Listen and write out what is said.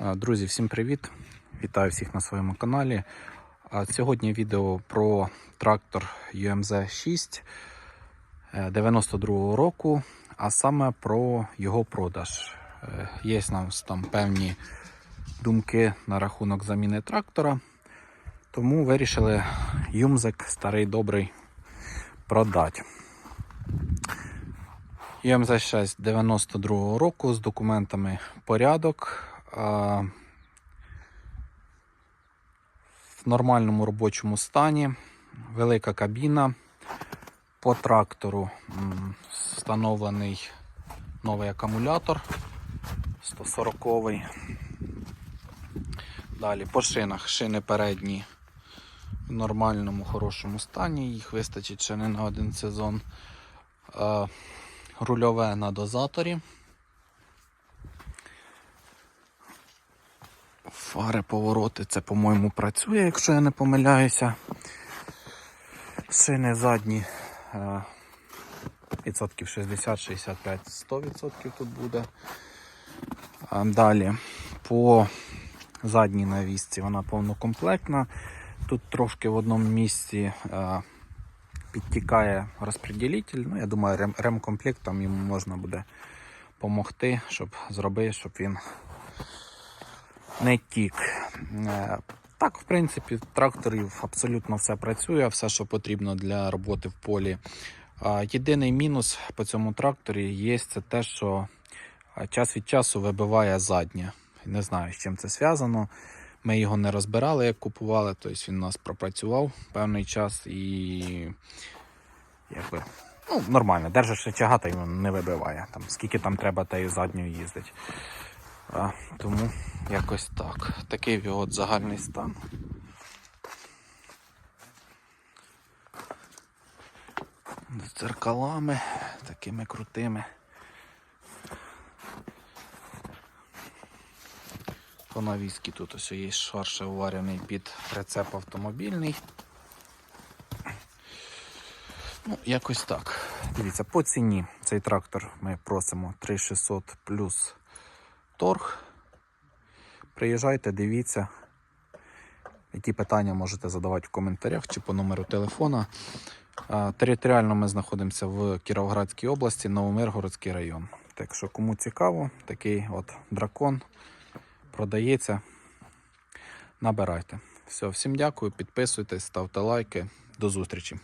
Друзі, всім привіт! Вітаю всіх на своєму каналі. Сьогодні відео про трактор UMZ 6 е, 92 року, а саме про його продаж. Е, Є нас там певні думки на рахунок заміни трактора, тому вирішили юмзик старий добрий продати. UMZ 6 92 року з документами порядок. В нормальному робочому стані, велика кабіна. По трактору встановлений новий акумулятор 140-й. Далі по шинах. Шини передні в нормальному хорошому стані, їх вистачить ще не на один сезон. Рульове на дозаторі. Фари повороти, це, по-моєму, працює, якщо я не помиляюся. Шини задні е, відсотків 60, 65, 100% тут буде. Далі по задній навісці вона повнокомплектна. Тут трошки в одному місці е, підтікає розподілитель. Ну, я думаю, рем, ремкомплектом йому можна буде допомогти, щоб зробити, щоб він не тік. Е, Так, в принципі, тракторів абсолютно все працює, все, що потрібно для роботи в полі. Єдиний мінус по цьому тракторі є це те, що час від часу вибиває заднє. Не знаю, з чим це зв'язано. Ми його не розбирали, як купували, тобто він у нас пропрацював певний час і якби, ну, нормально, держиш рычага, та він не вибиває. Там, скільки там треба, та й задньою їздить. А, тому якось так. Такий його от загальний стан. З дзеркалами такими крутими. По навіски тут ось є шар ще уварений під прицеп автомобільний. Ну, якось так. Дивіться, по ціні цей трактор ми просимо 3600 плюс торг. Приїжджайте, дивіться. Які питання можете задавати в коментарях чи по номеру телефона. Територіально ми знаходимося в Кіровоградській області, Новомиргородський район. Так що, кому цікаво, такий от дракон продається. Набирайте. Все, всім дякую, підписуйтесь, ставте лайки. До зустрічі.